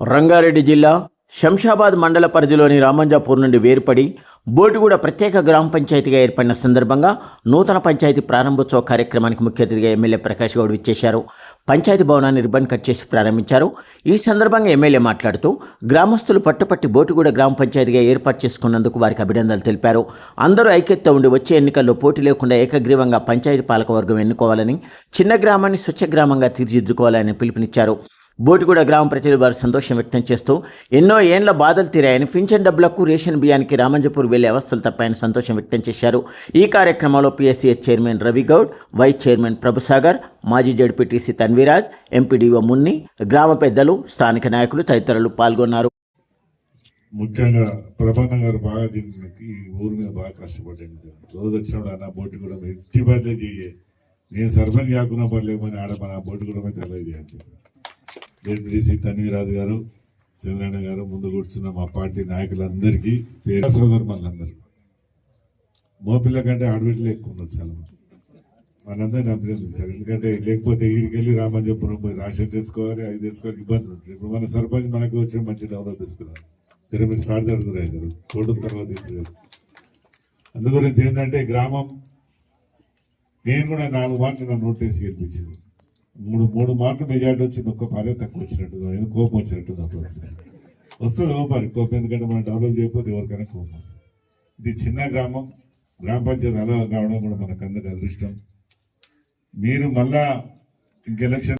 రంగారెడ్డి జిల్లా శంషాబాద్ మండల పరిధిలోని రామంజాపూర్ నుండి వేరుపడి బోటిగూడ ప్రత్యేక గ్రామ పంచాయతీగా ఏర్పడిన సందర్భంగా నూతన పంచాయతీ ప్రారంభోత్సవ కార్యక్రమానికి ముఖ్య అతిథిగా ఎమ్మెల్యే ప్రకాష్ గౌడ్ ఇచ్చేశారు పంచాయతీ భవనాన్ని రిబ్బన్ కట్ చేసి ప్రారంభించారు. ఈ సందర్భంగా ఎమ్మెల్యే మాట్లాడుతూ గ్రామస్తులు పట్టుపట్టి బోటిగూడ గ్రామ పంచాయతీగా ఏర్పాటు చేసుకున్నందుకు వారికి అభినందనలు తెలిపారు. అందరూ ఐక్యతతో ఉండి వచ్చే ఎన్నికల్లో పోటీ లేకుండా ఏకగ్రీవంగా పంచాయతీ పాలకవర్గం ఎన్నుకోవాలని చిన్న గ్రామాన్ని స్వచ్ఛ గ్రామంగా తీర్చిదిద్దుకోవాలని పిలుపునిచ్చారు. బోటిగూడ గ్రామ ప్రజలు వారు సంతోషం వ్యక్తం చేస్తూ ఎన్నో ఏండ్ల బాధలు తీరాయని పింఛన్ డబ్బులకు రేషన్ బియ్యానికి రామంజపూర్ వెళ్ళే అవస్థలు తప్పాయని సంతోషం వ్యక్తం చేశారు. ఈ కార్యక్రమంలో PSCS chairman Ravi Goud vice chairman Prabhusagar మాజీ జడ్పీటీసీ తన్వీరాజ్ ఎంపీడీఓ మున్ని గ్రామ పెద్దలు స్థానిక నాయకులు తదితరులు పాల్గొన్నారు. ముఖ్యంగా ప్రభాన గారు బాగా దీనికి ఈ ఊరి మీద బాగా కష్టపడండి రోజు వచ్చినప్పుడు అన్న బోటి కూడా ఎట్టి బాధ్యత చెయ్యే. నేను సర్పంచ్ కాకుండా పర్లేమని మన ఆడ మన బోటు కూడా మీద తెలియజేయండి జడ్పీటీసీ తన్వీరాజు గారు చంద్రన్న గారు ముందు కూర్చున్న మా పార్టీ నాయకులందరికీ పేరు సోదరులందరూ మోపిల్ల కంటే ఆడబిడ్డలు ఎక్కువ ఉన్నారు చాలా మంది. మనందరినీ అభినందించారు ఎందుకంటే లేకపోతే ఈడికి వెళ్ళి చెప్పిన పోయి రాషన్ తెచ్చుకోవాలి అది తెచ్చుకోవాలి ఇబ్బంది ఉంటుంది ఇప్పుడు మన సర్పంచ్ మనకి వచ్చి మంచి డెవలప్ తీసుకున్నారు మీరు సాటి అడుగురు అవుతారు తర్వాత అందు గురించి ఏంటంటే గ్రామం నేను కూడా నాలుగు మార్కులు నా నోటీస్ గెలిపించింది మూడు మూడు మార్కులు మెజార్టీ వచ్చింది ఒక్క పరే తక్కువ వచ్చినట్టు ఏదో కోపం వచ్చినట్టు అప్పుడు వస్తుంది ఓపారి కోపం ఎందుకంటే మనం డెవలప్ చేయకపోతే ఎవరికైనా కోపం వస్తుంది. ఇది చిన్న గ్రామం గ్రామ పంచాయతీ అలా కావడం కూడా మనకు అందరికి అదృష్టం. మీరు మళ్ళా ఇంక ఎలక్షన్